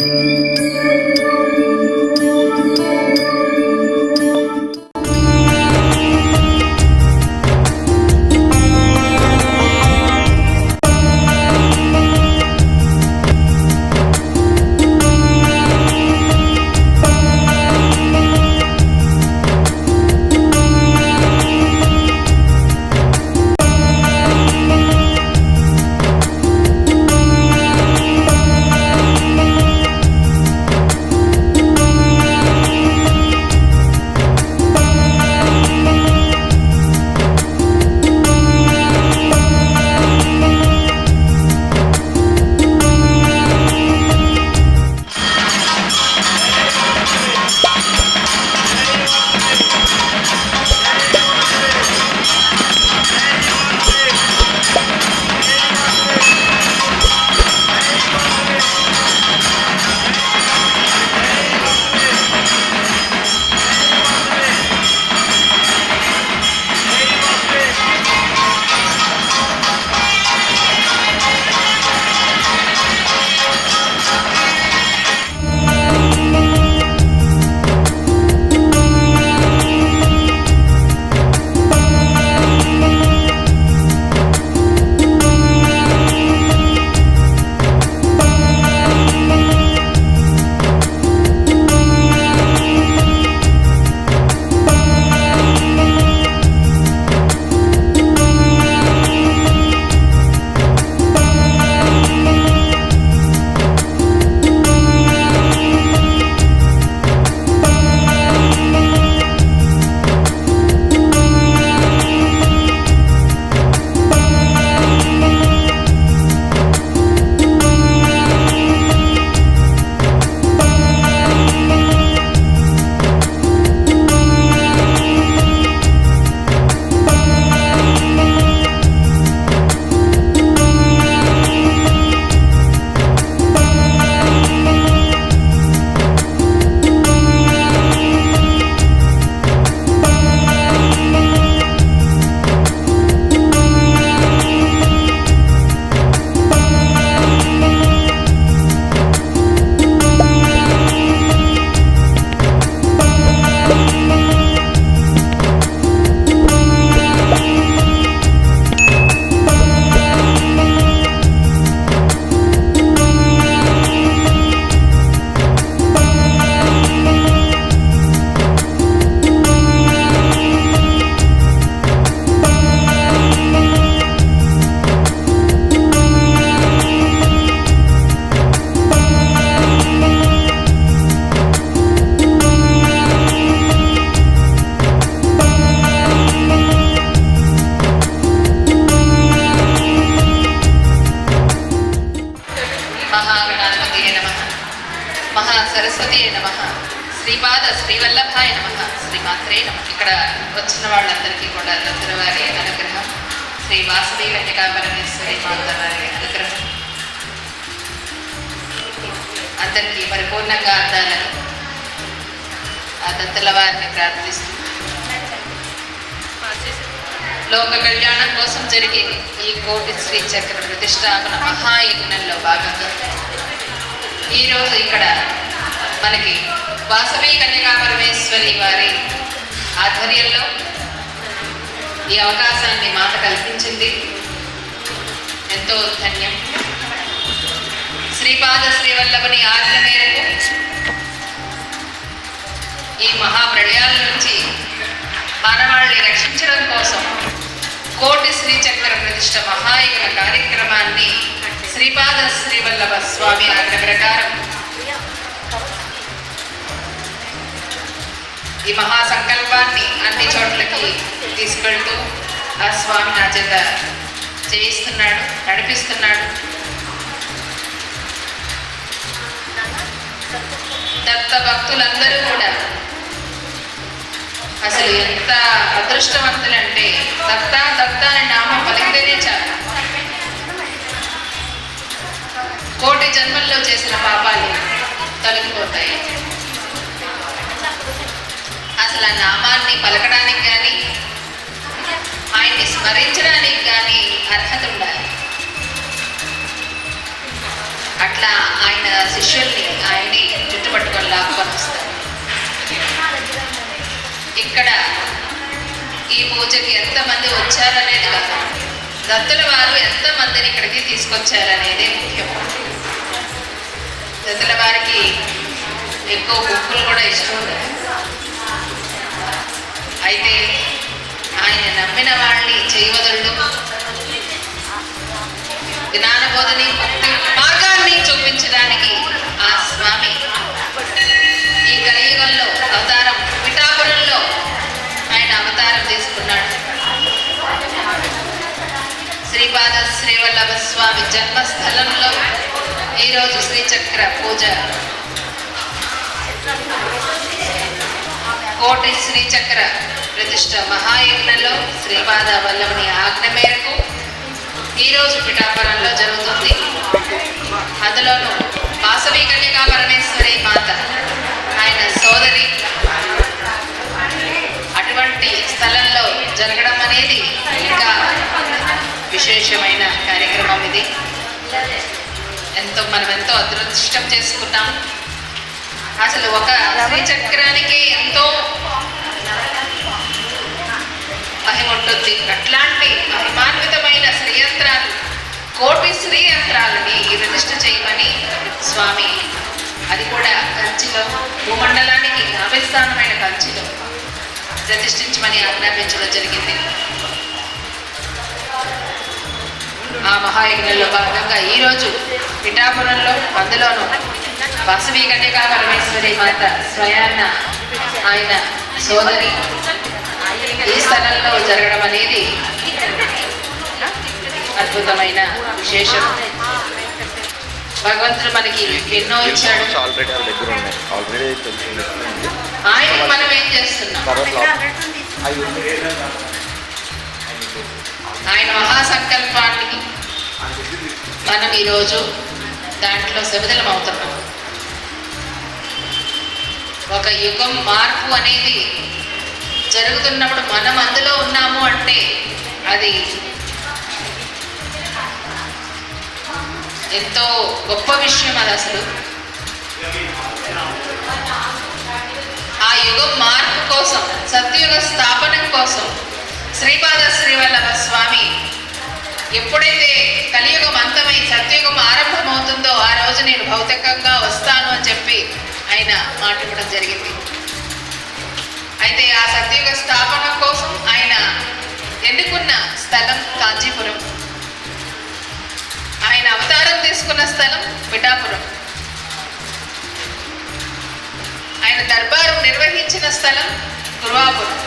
Música పరిపూర్ణంగా అందాలని ఆ దత్తుల వారిని ప్రార్థిస్తూ. లోక కళ్యాణం కోసం జరిగే ఈ కోటి శ్రీ చక్ర ప్రతిష్టాపన మహాయజ్ఞంలో భాగంగా ఈరోజు ఇక్కడ మనకి వాసవి కన్యకా పరమేశ్వరి వారి ఆధ్వర్యంలో ఈ అవకాశాన్ని మాట కల్పించింది. ఎంతో ధన్యం. శ్రీపాద శ్రీవల్లభని ఆజ్ఞ మేరకు ఈ మహాప్రళయాల నుంచి మానవాళ్ళని రక్షించడం కోసం కోటి శ్రీచక్ర ప్రతిష్ట మహాయుగుల కార్యక్రమాన్ని శ్రీపాద శ్రీవల్లభ స్వామి ఆజ్ఞ ప్రకారం ఈ మహాసంకల్పాన్ని అన్ని చోట్లకి తీసుకెళ్తూ ఆ స్వామి నా చేత చేయిస్తున్నాడు నడిపిస్తున్నాడు. దత్త భక్తులందరూ కూడా. అసలు ఎంత అదృష్టవంతులంటే దత్త దత్త అనే నామం పలికితేనే చాలు. కోటి జన్మల్లో చేసిన పాపాలు తొలగిపోతాయి. అసలు ఆ నామాన్ని పలకడానికి కానీ ఆయన్ని స్మరించడానికి కానీ అర్హత ఉండాలి. అట్లా ఆయన శిష్యుల్ని ఆయన్ని చుట్టుపట్టుకొని లాక్కొనిస్తారు ఇక్కడ ఈ పూజకి ఎంతమంది వచ్చారనేది కాదు. దత్తుల వారు ఎంతమందిని ఇక్కడికి తీసుకొచ్చారనేది ముఖ్యం. దత్తుల వారికి ఎక్కువ గుంపులు కూడా ఇష్టం ఉండదు. అయితే ఆయన నమ్మిన వాళ్ళని చేయవదళ్ళు జ్ఞానబోధని భక్తి మార్గాన్ని చూపించడానికి ఆ స్వామి ఈ కలియుగంలో అవతారం పిఠాపురంలో ఆయన అవతారం తీసుకున్నాడు. శ్రీపాద శ్రీవల్లభ స్వామి జన్మస్థలంలో ఈరోజు శ్రీచక్ర పూజ. కోటి శ్రీచక్ర ప్రతిష్ట మహాయజ్ఞంలో శ్రీపాద వల్లభుని ఆజ్ఞ మేరకు ఈరోజు పిఠాపురంలో జరుగుతుంది. అందులోనూ వాసవి కన్యకా పరమేశ్వరి మాత ఆయన సోదరి. అటువంటి స్థలంలో జరగడం అనేది ఇంకా విశేషమైన కార్యక్రమం ఇది. ఎంతో మనం ఎంతో అదృష్టం చేసుకున్నాం. అసలు ఒక శ్రీచక్రానికి ఎంతో ఉంటుంది అట్లాంటి మహిమాన్వితమైన శ్రీయంత్రాలు కోటి శ్రీయంత్రాలని ప్రతిష్ట చేయమని స్వామి అది కూడా కంచిలో భూమండలానికి అభిస్థానమైన కంచిలో ప్రతిష్ఠించమని ఆజ్ఞాపించడం జరిగింది. ఆ మహాయజ్ఞంలో భాగంగా ఈరోజు పిఠాపురంలో అందులోనూ వాసవి కన్యకా పరమేశ్వరి మాత స్వయాన్న ఆయన సోదరి స్థలంలో జరగడం అనేది అద్భుతమైన విశేషం. భగవంతుడు మనకి ఎన్నో ఇచ్చాడు. ఆయన మనం ఏం చేస్తున్నాం? ఆయన మహాసంకల్పానికి మనం ఈరోజు దాంట్లో శబదలం అవుతున్నాం. ఒక యుగం మార్పు అనేది జరుగుతున్నప్పుడు మనం అందులో ఉన్నాము అంటే అది ఎంతో గొప్ప విషయం అది అసలు. ఆ యుగం మార్పు కోసం సత్యుగ స్థాపనం కోసం శ్రీపాద శ్రీవల్లభ స్వామి ఎప్పుడైతే కలియుగం అంతమై సత్యుగం ఆరంభమవుతుందో ఆ రోజు నేను భౌతికంగా వస్తాను అని చెప్పి ఆయన మాట ఇవ్వడం జరిగింది. అయితే ఆ సత్యుగ స్థాపన కోసం ఆయన ఎన్నుకున్న స్థలం కాంచీపురం. ఆయన అవతారం తీసుకున్న స్థలం పిఠాపురం. ఆయన దర్బారు నిర్వహించిన స్థలం గురువాపురం.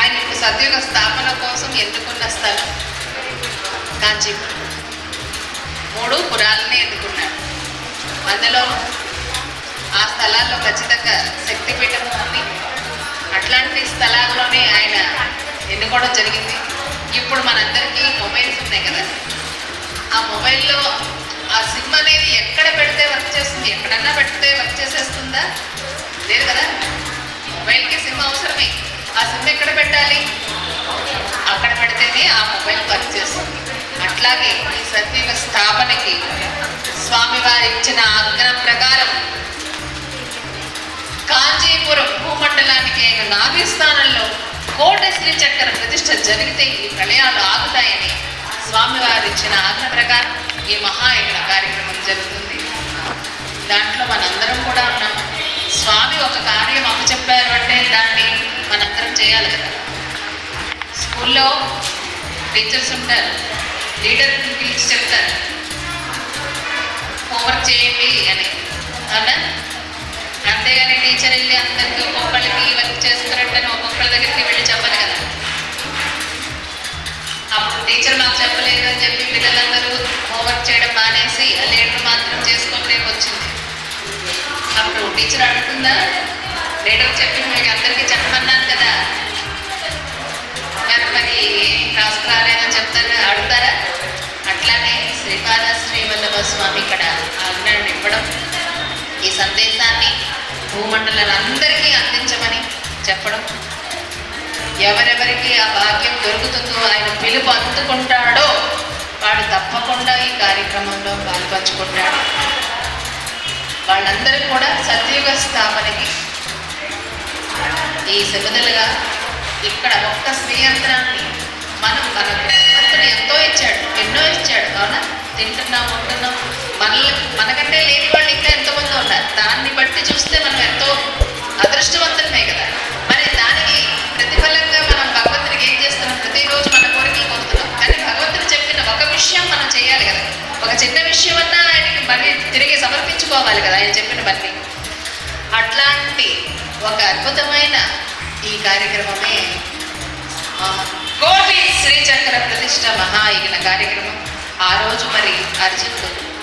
ఆయన యొక్క సద్యుగ స్థాపన కోసం ఎన్నుకున్న స్థలం కాంచీపురం. మూడు పురాలని ఎన్నుకున్నాడు అందులోనూ ఆ స్థలాల్లో ఖచ్చితంగా శక్తిపీఠం ఉంది. అట్లాంటి స్థలాల్లోనే ఆయన ఎన్నుకోవడం జరిగింది. ఇప్పుడు మనందరికీ మొబైల్స్ ఉన్నాయి కదా. ఆ మొబైల్లో ఆ సిమ్ అనేది ఎక్కడ పెడితే వర్క్ చేస్తుంది ఎక్కడన్నా పెడితే వర్క్ చేసేస్తుందా? లేదు కదా. మొబైల్కి సిమ్ అవసరమే. ఆ సిమ్ ఎక్కడ పెట్టాలి? అక్కడ పెడితేనే ఆ మొబైల్ వర్క్ చేస్తుంది. అట్లాగే ఈ సత్యుగ స్థాపనకి స్వామివారి ఇచ్చిన ఆజ్ఞ ప్రకారం కాంచీపురం భూమండలానికి అయిన నాభిస్థానంలో కోటశ్రీ చక్ర ప్రతిష్ట జరిగితే ఈ ప్రళయాలు ఆగుతాయని స్వామివారు ఇచ్చిన ఆజ్ఞ ప్రకారం ఈ మహాయజ్ఞ కార్యక్రమం జరుగుతుంది. దాంట్లో మనందరం కూడా ఉన్నాం. స్వామి ఒక కార్యం అప్పచెప్పారు అంటే దాన్ని మనందరం చేయాలి కదా. స్కూల్లో టీచర్స్ ఉంటారు లీడర్ పిలిచి చెప్తారు. హోంవర్క్ చేయండి అని. అవునా? అంతేగాని టీచర్ వెళ్ళి అందరికీ ఒక్కొక్కళ్ళకి వర్క్ చేసుకున్నట్టు ఒక్కొక్కళ్ళ దగ్గరికి వెళ్ళి చెప్పాలి కదా. అప్పుడు టీచర్ మాకు చెప్పలేదు అని చెప్పి పిల్లలందరూ హోంవర్క్ చేయడం మానేసి లీటర్ మాత్రం చేసుకుంటే వచ్చింది. అప్పుడు టీచర్ అడుగుతుందా లీడర్ చెప్పి మీకు అందరికీ చెప్పమన్నాను కదా. మరి మరి రాసుకు రాలేదని చెప్తారా అడుగుతారా? అట్లానే శ్రీపాద శ్రీవల్లభ స్వామి ఇక్కడ ఆజ్ఞానం ఇవ్వడం. ఈ సందేశాన్ని భూమండలందరికీ అందించమని చెప్పడం. ఎవరెవరికి ఆ భాగ్యం దొరుకుతుందో ఆయన పిలుపు అందుకుంటాడో వాడు తప్పకుండా ఈ కార్యక్రమంలో పాల్పంచుకుంటాడు. వాళ్ళందరూ కూడా సత్యుగ స్థాపనకి ఈ శబదలుగా ఇక్కడ ఒక్క స్నేహంత్రాన్ని మనం మనకు అతను ఎంతో ఇచ్చాడు ఎన్నో ఇచ్చాడు. అవునా? తింటున్నాం ఉంటున్నాం మనల్ని మనకంటే లేని వాళ్ళు ఇంకా ఎంతోమంది ఉన్నారు. దాన్ని బట్టి చూస్తే మనం ఎంతో అదృష్టవంతమే కదా. మరి దానికి ప్రతిఫలంగా మనం భగవంతుడికి ఏం చేస్తున్నాం ప్రతిరోజు మన కోరికలు కోరుతున్నాం. కానీ భగవంతుడు చెప్పిన ఒక విషయం మనం చేయాలి కదా. ఒక చిన్న విషయం అన్నా ఆయనకి మళ్ళీ తిరిగి సమర్పించుకోవాలి కదా ఆయన చెప్పిన బట్టి అట్లాంటి ఒక అద్భుతమైన ఈ కార్యక్రమమే కోటి శ్రీచక్ర ప్రతిష్ట మహాయజ్ఞ కార్యక్రమం. ఆ రోజు మరి అర్జునుడు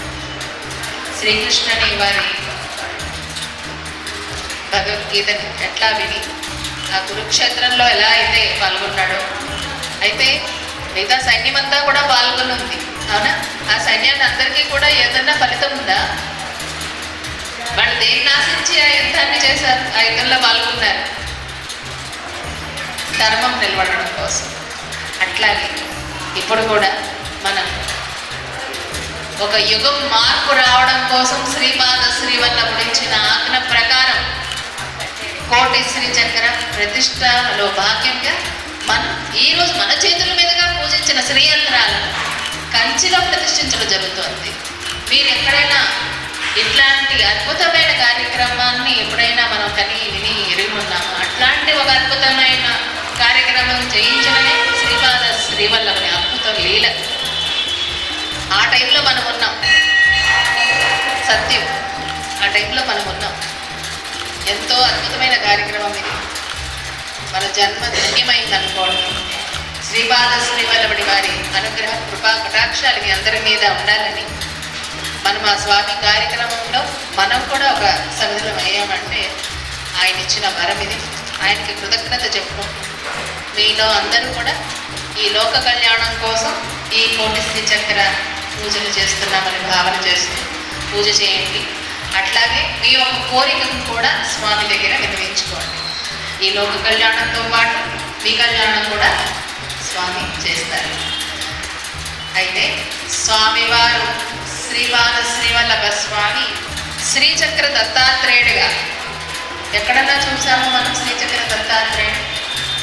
శ్రీకృష్ణుని వారి భగవద్గీతని ఎట్లా విని ఆ కురుక్షేత్రంలో ఎలా అయితే పాల్గొన్నాడో. అయితే మిగతా సైన్యం అంతా కూడా పాల్గొని ఉంది అవునా? ఆ సైన్యాన్ని అందరికీ కూడా ఏదన్నా ఫలితం ఉందా? వాళ్ళు దేన్ని ఆశించి ఆ యుద్ధాన్ని చేశారు? ఆ యుద్ధంలో పాల్గొన్నారు. ధర్మం నిలబడడం కోసం. అట్లాగే ఇప్పుడు కూడా ఒక యుగం మార్పు రావడం కోసం శ్రీపాద శ్రీవల్లభుడు ఇచ్చిన ఆజ్ఞ ప్రకారం కోటి శ్రీ చక్ర ప్రతిష్టలో భాగ్యంగా మనం ఈరోజు మన చేతుల మీదుగా పూజించిన శ్రీయంత్రాలను కంచిలో ప్రతిష్ఠించడం జరుగుతుంది. మీరు ఎక్కడైనా ఇట్లాంటి అద్భుతమైన కార్యక్రమాన్ని ఎప్పుడైనా మనం కని విని ఎరిగి ఉన్నాము? అట్లాంటి ఒక అద్భుతమైన కార్యక్రమం చేయించడమే శ్రీపాద శ్రీవల్లభని అద్భుతం లీల. ఆ టైంలో మనం ఉన్నాం. సత్యం. ఆ టైంలో మనం ఉన్నాం. ఎంతో అద్భుతమైన కార్యక్రమం ఇది. మన జన్మ ధన్యమైంది అనుకోవడం శ్రీపాద శ్రీవల్లభడి వారి అనుగ్రహ కృపా కటాక్షాలు మీ అందరి మీద ఉండాలని మనం ఆ స్వామి కార్యక్రమంలో మనం కూడా ఒక సమిధిలో అయ్యామంటే ఆయన ఇచ్చిన వరం ఇది. ఆయనకి కృతజ్ఞత చెప్పుకుంటాం మీలో అందరూ కూడా ఈ లోక కళ్యాణం కోసం ఈ కోటి చక్ర పూజలు చేస్తున్నామని భావన చేస్తూ పూజ చేయండి. అట్లాగే మీ యొక్క కోరికను కూడా స్వామి దగ్గర వినిపించుకోండి ఈ లోక కళ్యాణంతో పాటు మీ కళ్యాణం కూడా స్వామి చేస్తారు. అయితే స్వామివారు శ్రీవాద శ్రీవల్లభ స్వామి శ్రీచక్ర దత్తాత్రేయుడిగా ఎక్కడన్నా చూసామో మనం శ్రీచక్ర దత్తాత్రేయుడు?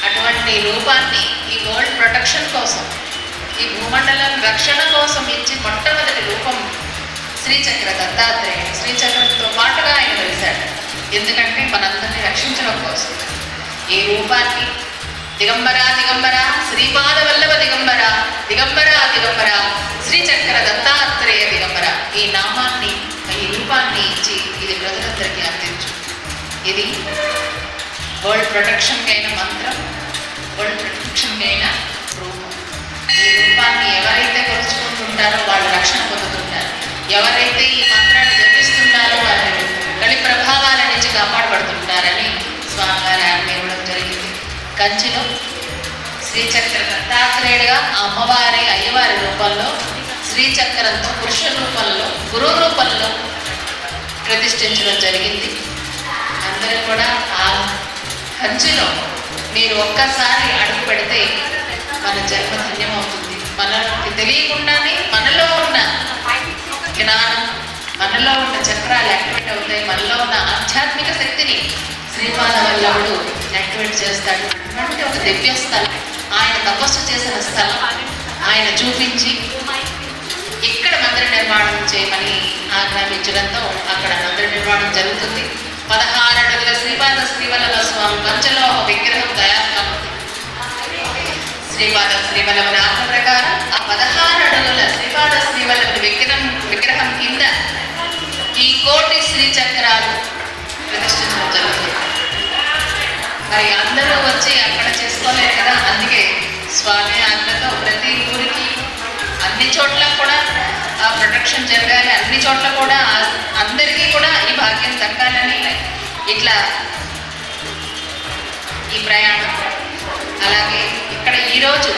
అటువంటి రూపాన్ని ఈ వరల్డ్ ప్రొటెక్షన్ కోసం ఈ భూమండలం రక్షణ కోసం ఇచ్చి మొట్టమొదటి రూపం శ్రీచక్ర దత్తాత్రేయ. శ్రీచక్రంతో పాటుగా ఆయన వెలిశాడు. ఎందుకంటే మనందరినీ రక్షించడం కోసం. ఈ రూపాన్ని? దిగంబర దిగంబర శ్రీపాద వల్లభ దిగంబర దిగంబర దిగంబర శ్రీచక్ర దత్తాత్రేయ దిగంబర. ఈ నామాన్ని ఈ రూపాన్ని ఇచ్చి ఇది ప్రజలందరికీ అందించు. ఇది వరల్డ్ ప్రొటెక్షన్కి అయిన మంత్రం వరల్డ్ ప్రొటెక్షన్కి అయిన ఈ రూపాన్ని ఎవరైతే కొలుచుకుంటుంటారో వాళ్ళు రక్షణ పొందుతుంటారు. ఎవరైతే ఈ మంత్రాన్ని జపిస్తుంటారో వాళ్ళు కలి ప్రభావాల నుంచి కాపాడబడుతుంటారని స్వామివారి ఆజ్ఞ ఇవ్వడం జరిగింది. కంచిలో శ్రీచక్ర దత్తాత్రేయుడిగా అమ్మవారి అయ్యవారి రూపంలో శ్రీచక్రంతో పురుష రూపంలో గురు రూపంలో ప్రతిష్ఠించడం జరిగింది. అందరూ కూడా ఆ కంచిలో మీరు ఒక్కసారి అడుగు పెడితే మన జన్మ ధన్యమవుతుంది మనకి తెలియకుండానే మనలో ఉన్న జ్ఞానం మనలో ఉన్న చక్రాలు యాక్టివేట్ అవుతాయి. మనలో ఉన్న ఆధ్యాత్మిక శక్తిని శ్రీపాద వల్లభుడు యాక్టివేట్ చేస్తాడు. అటువంటి ఒక దివ్య స్థలం. ఆయన తపస్సు చేసిన స్థలం. ఆయన చూపించి ఇక్కడ మందిర నిర్మాణం చేయమని ఆజ్ఞాపించడంతో అక్కడ మందిర నిర్మాణం జరుగుతుంది. పదహారు అడుగుల శ్రీపాద శ్రీవల్లభ స్వామి పంచలోహ విగ్రహం తయారు కానుంది. శ్రీపాద శ్రీవల్లభ ఆజ్ఞ ప్రకారం ఆ పదహారు అడుగుల శ్రీపాద శ్రీవల్లభ విగ్రహం విగ్రహం కింద ఈ కోటి శ్రీ చక్రాలు ప్రతిష్ఠించడం జరుగుతుంది మరి అందరూ వచ్చి అక్కడ చేసుకోలేరు కదా? అందుకే స్వామి ఆజ్ఞతో ప్రతి ఊరికి అన్ని చోట్ల కూడా ఆ ప్రొటెక్షన్ జరగాలి. అన్ని చోట్ల కూడా అందరికీ కూడా ఈ భాగ్యం దక్కాలని ఇట్లా ఈ ప్రయాణం. అలాగే ఇక్కడ ఈరోజు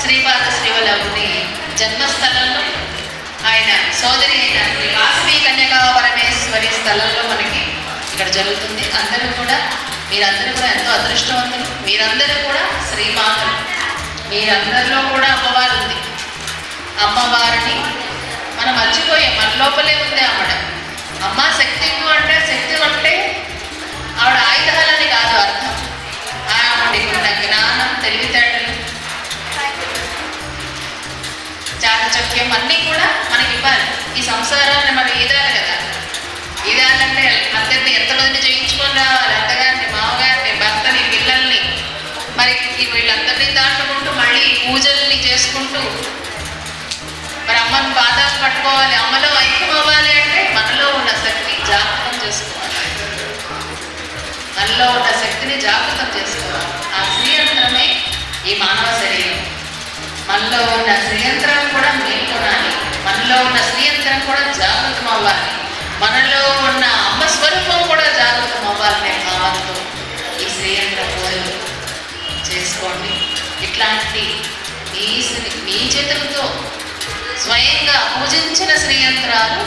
శ్రీపాద శ్రీవల్లభుని జన్మస్థలంలో ఆయన సోదరి అయిన శ్రీ వాసవి కన్యకా పరమేశ్వరి స్థలంలో మనకి ఇక్కడ జరుగుతుంది. అందరూ కూడా మీరందరూ కూడా ఎంతో అదృష్టవంతులు. మీరందరూ కూడా శ్రీమాతలు మీరందరిలో కూడా అమ్మవారు ఉంది. అమ్మవారిని మనం మర్చిపోయాం. మన లోపలే ఉంది ఆవిడ. అమ్మ శక్తి అంటే శక్తి అంటే ఆవిడ ఆయుధాలని కాదు అర్థం. ఆవిడకి జ్ఞానం తెలివితేటలు చాకచక్యం అన్నీ కూడా మనకి ఇవ్వాలి ఈ సంసారాన్ని మనం ఈదాలి కదా ఈదాలంటే అత్యంత ఎంతమందిని చేయించుకొని రావాలి అత్తగారిని మామగారిని భర్తని పిల్లల్ని మరి వీళ్ళందరినీ దాటుకుంటూ మళ్ళీ పూజల్ని చేసుకుంటూ మరి అమ్మని పాదాలు పట్టుకోవాలి అమ్మలో ఐక్యం అవ్వాలి అంటే మనలో ఉన్న శక్తి జాగ్రత్తం చేసుకోవాలి మనలో ఉన్న శక్తిని జాగృతం చేసుకోవాలి ఆ శ్రీయంత్రమే ఈ మానవ శరీరం. మనలో ఉన్న శ్రీయంత్రం కూడా మేల్కొనాలి మనలో ఉన్న శ్రీయంత్రం కూడా జాగృతం అవ్వాలి. మనలో ఉన్న అమ్మ స్వరూపం కూడా జాగృతం అవ్వాలనే భావంతో ఈ శ్రీయంత్ర పూజలు చేసుకోండి. ఇట్లాంటి మీ మీ చేతులతో స్వయంగా పూజించిన శ్రీయంత్రాలు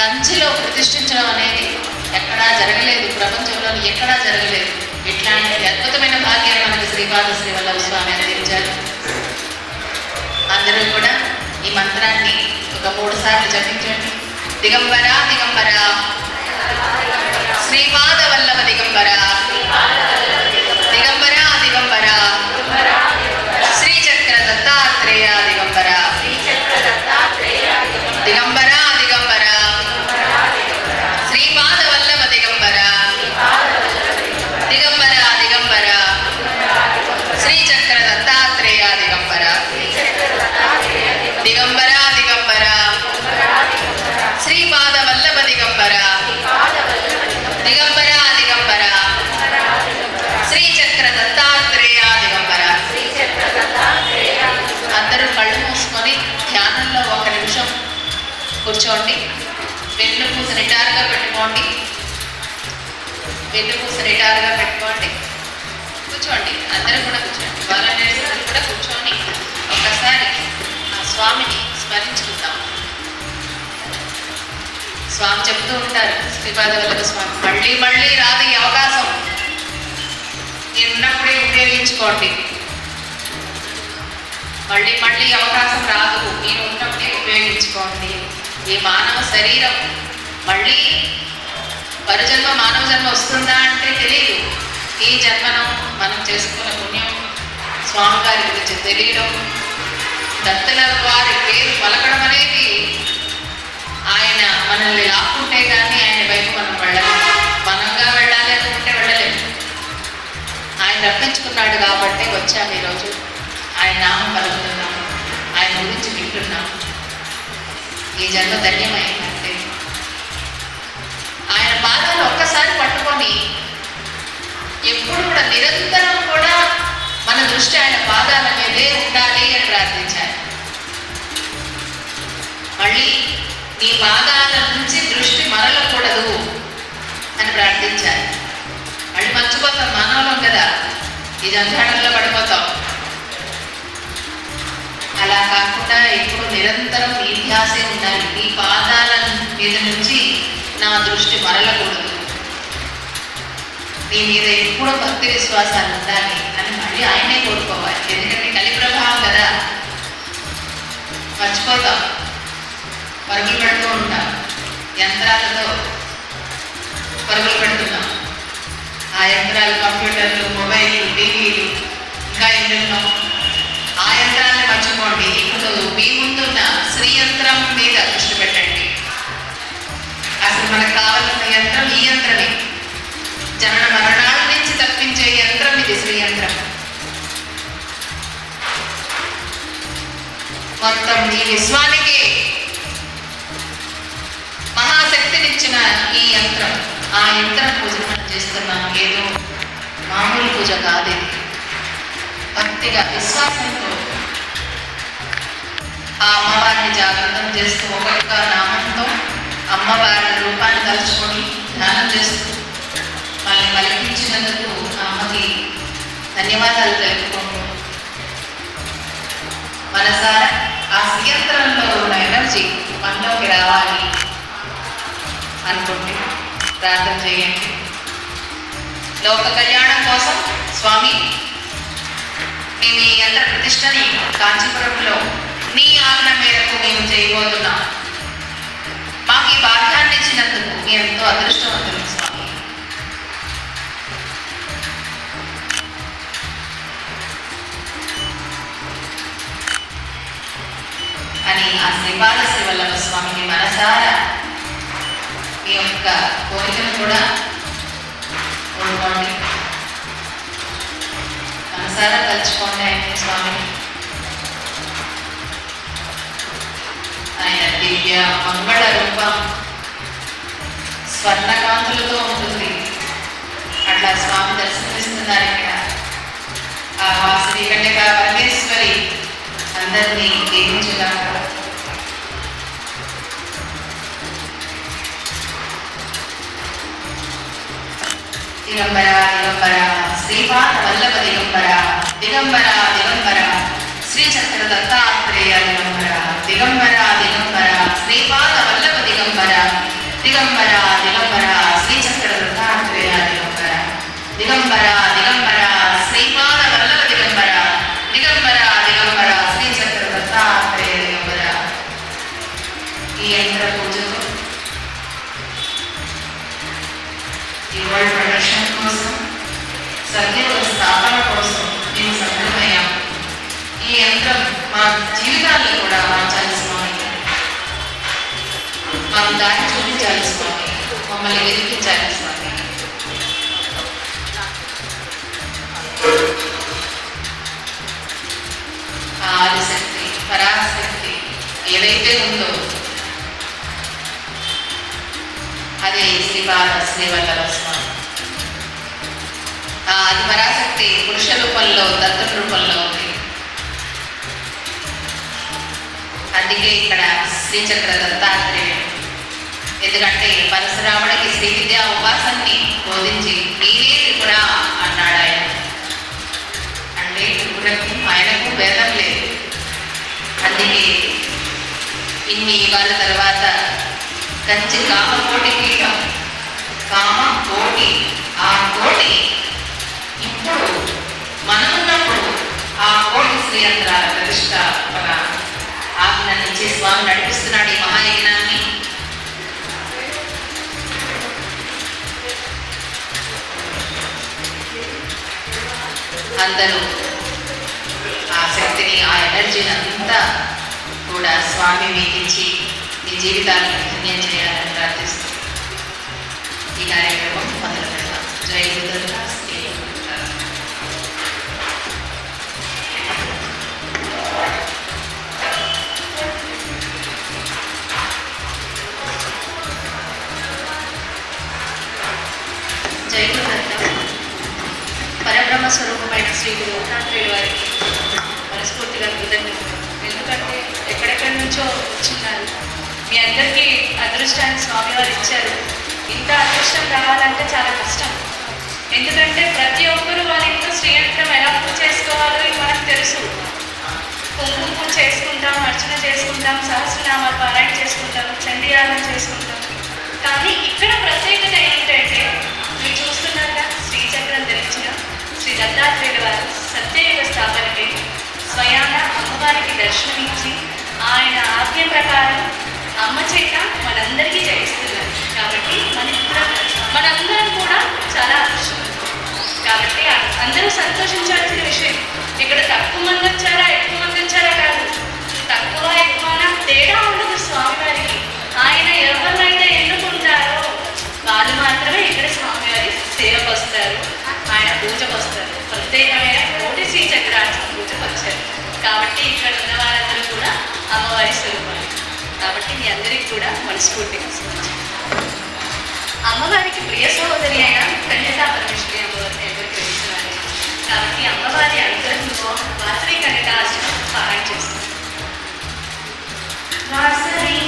కంచిలో ప్రతిష్ఠించడం అనేది ఎక్కడా జరగలేదు. ప్రపంచంలో ఎక్కడా జరగలేదు. ఇట్లాంటి అద్భుతమైన భాగ్యాన్ని మనకి శ్రీపాద శ్రీవల్లభ స్వామి అందించారు అందరూ కూడా ఈ మంత్రాన్ని ఒక మూడు సార్లు జపించండి. దిగంబరా దిగంబరా. వెన్నుపూస నిటారుగా పెట్టుకోండి. కూర్చోండి అందరూ కూడా కూర్చోండి. వాలంటీర్స్ అందరూ కూడా కూర్చొని ఒక్కసారి ఆ స్వామిని స్మరించుకుందాం. స్వామి చెప్తూ ఉంటారు శ్రీపాదవల్లభ స్వామి మళ్ళీ మళ్ళీ రాదు ఈ అవకాశం. ఉన్నప్పుడే ఉపయోగించుకోండి. మళ్ళీ మళ్ళీ అవకాశం రాదు మీరు ఉన్నప్పుడే ఉపయోగించుకోండి. ఈ మానవ శరీరం మళ్ళీ పరజన్మ మానవ జన్మ వస్తుందా అంటే తెలియదు ఈ జన్మనం మనం చేసుకున్న పుణ్యం స్వామి గారి గురించి తెలియడం దత్తల వారి పేరు పలకడం అనేది ఆయన మనల్ని లాక్కుంటే కానీ ఆయన వైపు మనం వెళ్ళలేము మనంగా వెళ్ళాలి అనుకుంటే వెళ్ళలేము ఆయన రప్పించుకున్నాడు కాబట్టి వచ్చాము ఈరోజు. ఆయన నామం పలుకుతున్నాం. ఆయన గురించి వింటున్నాం. ఈ జన్మ ధన్యమైంది. ఎప్పుడు కూడా నిరంతరం కూడా మన దృష్టి ఆయన పాదాల మీదే ఉండాలి అని ప్రార్థించారు మళ్ళీ నీ పాదాల నుంచి దృష్టి మరలకూడదు అని ప్రార్థించారు మళ్ళీ మర్చిపోతాం మానవులం కదా. ఈ జంజాటంలో పడిపోతాం. అలా కాకుండా ఎప్పుడు నిరంతరం నీ ధ్యాసే ఉండాలి. నీ పాదాల మీద నుంచి నా దృష్టి మరలకూడదు. నీ మీద ఎప్పుడూ భక్తి విశ్వాసాలు ఉండాలి అని మళ్ళీ ఆయనే కోరుకోవాలి. ఎందుకంటే కలి ప్రభావం కదా. మర్చిపోతాం. పరుగులు పెడుతూ ఉంటాం. యంత్రాలతో పరుగులు పెడుతున్నాం. ఆ యంత్రాలు కంప్యూటర్లు మొత్తం ఈ విశ్వానికి మహాశక్తినిచ్చిన ఈ యంత్రం. ఆ యంత్రం పూజ మనం చేస్తున్నాం. ఏదో మామూలు పూజ కాదు ఇది. భక్తిగా విశ్వాసంతో ఆ అమ్మవారిని జాగ్రత్తం చేస్తూ ఒక్కొక్క నామంతో అమ్మవారి రూపాన్ని తలుచుకొని ధ్యానం చేస్తూ వాళ్ళని పలికించినందుకు ఆ అమ్మకి ధన్యవాదాలు తెలుపుకుంటూ మనసారా ఆ ఉన్న ఎనర్జీ మనలోకి రావాలి అనుకుంటే ప్రార్థన చేయండి. లోక కళ్యాణం కోసం స్వామి మేము ఈ యంత్ర ప్రతిష్టని కాంచీపురంలో నీ ఆజ్ఞ మేరకు మేము చేయబోతున్నాం. మాకు ఈ భాగ్యాన్ని ఇచ్చినందుకు మీ ఎంతో అదృష్టవంతులు. అని ఆ శ్రీపాద శ్రీవల్లభ స్వామిని మనసారా మీ యొక్క కోరికను కూడా కోరుకోండి. మనసారా తలుచుకోండి ఆయన స్వామిని. ఆయన దివ్య మంగళ రూపం స్వర్ణకాంతులతో ఉంటుంది. అందరినీ దీవించుగాక. దిగంబర దిగంబర శ్రీపాద వల్లభ దిగంబర దిగంబర దిగంబర శ్రీ చక్ర దత్తాత్రేయ దిగంబర దిగంబర దిగంబర శ్రీపాద వల్లభ దిగంబర దిగంబర దిగంబర శ్రీ చక్ర దత్తాత్రేయ దిగంబర దిగంబర దిగంబర మా జీవితాల్లో కూడా మార్చాలి స్వామి. మాకు దారి చూపించాలి స్వామి. మమ్మల్ని వెలిగించాలి స్వామి. ఆ ఆదిశక్తి పరాశక్తి ఏదైతే ఉందో అదే శ్రీపాద శ్రీవల్లభ స్వామి. ఆ అది పరాశక్తి పురుష రూపంలో దత్తుల రూపంలో ఉంది. అందుకే ఇక్కడ శ్రీచక్ర దత్తాత్రేయుడు ఎందుకంటే పరశురాముడికి శ్రీ విద్యా ఉపాసనని బోధించి నీవే త్రిపుర అన్నాడు ఆయన. అంటే త్రిపురకు ఆయనకు భేదం లేదు. అందుకే ఇన్ని యుగాల తర్వాత కంచి కామకోటి పీఠం గురు దత్తాత్రేయుల వారికి మనస్ఫూర్తిగా కృతజ్ఞతలు. ఎందుకంటే ఎక్కడెక్కడి నుంచో వచ్చిన్నారు మీ అందరికీ అదృష్టాన్ని స్వామివారు ఇచ్చారు. ఇంత అదృష్టం రావాలంటే చాలా కష్టం. ఎందుకంటే ప్రతి ఒక్కరూ వాళ్ళ ఇంట్లో శ్రీయంత్రం ఎలా పూజ చేసుకోవాలో ఇది మనకు తెలుసు. కుంకుమ పూజ చేసుకుంటాం అర్చన చేసుకుంటాం సహస్రనామాలు పారాయణ చేసుకుంటాం చండీయాగం చేసుకుంటాం. కానీ ఇక్కడ ప్రత్యేకత ఏంటంటే మీరు చూస్తున్నారా శ్రీచక్రం తెలిసిన శ్రీ దత్తాత్రేయుల వారు సత్యయుగ స్థాపనకై స్వయాన అమ్మవారికి దర్శనమిచ్చి ఆయన ఆజ్ఞ ప్రకారం అమ్మ చేత మనందరికీ జయిస్తున్నారు. కాబట్టి మనకి కూడా మనందరం కూడా చాలా అదృష్టం కాబట్టి అందరూ సంతోషించాల్సిన విషయం ఇక్కడ తక్కువ మంది వచ్చారా ఎక్కువ మంది వచ్చారా కాదు. తక్కువ ఎక్కువ తేడా ఉండదు స్వామివారికి. కూడా మనస్ఫూర్తిగా అమ్మవారికి ప్రియ సహోదరి అయిన కన్యతా పరమేశ్వరి అమ్మవారిని ఎవరికి తెలుస్తున్నారు కాబట్టి అమ్మవారి అనుగ్రహంతో వాసవి కన్యకా ఆశ్రమం పారాయణ చేస్తుంది. వాసవి